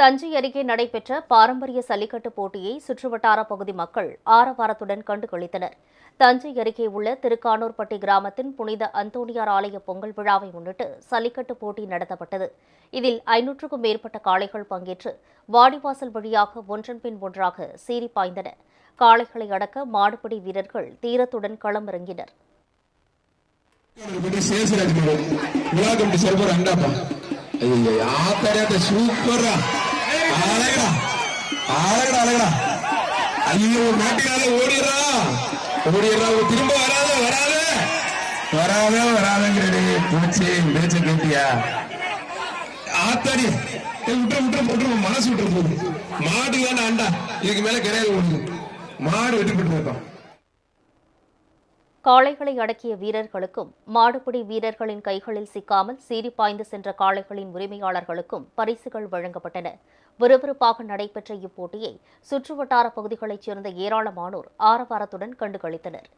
தஞ்சை அருகே நடைபெற்ற பாரம்பரிய சல்லிக்கட்டு போட்டியை சுற்றுவட்டார பகுதி மக்கள் ஆரவாரத்துடன் கண்டுகளித்தனர். தஞ்சை அருகே உள்ள திருக்கானூர்பட்டி கிராமத்தின் புனித அந்தோனியார் ஆலய பொங்கல் விழாவை முன்னிட்டு சல்லிக்கட்டு போட்டி நடத்தப்பட்டது. இதில் ஐநூற்றுக்கும் மேற்பட்ட காளைகள் பங்கேற்று வாடிவாசல் வழியாக ஒன்றன் பின் ஒன்றாக சீறி பாய்ந்தன. காளைகளை அடக்க மாடுபிடி வீரர்கள் தீரத்துடன் களமிறங்கினர். சூப்பரா. அழகடா. அழகடா அழகடா. ஐயோ நாட்டினால ஓடிடுறா. ஓடிடுறா திரும்ப வராத வராத. வராத வராதங்கிறடி போச்சு பேச்ச கேட்டியா? ஆத்தாடி. ஏய், விட்டுரு விட்டுரு விட்டுரு மனசு விட்டுரு போகுது. மாடு தானே அண்டா இதுக்கு மேல கிடையாது மாடு வெட்டி போட்டு இருக்கோம் காளைகளை அடக்கிய வீரர்களுக்கும் மாடுபிடி வீரர்களின் கைகளில் சிக்காமல் சீறி பாய்ந்து சென்ற காளைகளின் உரிமையாளர்களுக்கும் பரிசுகள் வழங்கப்பட்டன. விறுவிறுப்பாக நடைபெற்ற இப்போட்டியை சுற்றுவட்டார பகுதிகளைச் சேர்ந்த ஏராளமானோர் ஆரவாரத்துடன் கண்டுகளித்தனர்.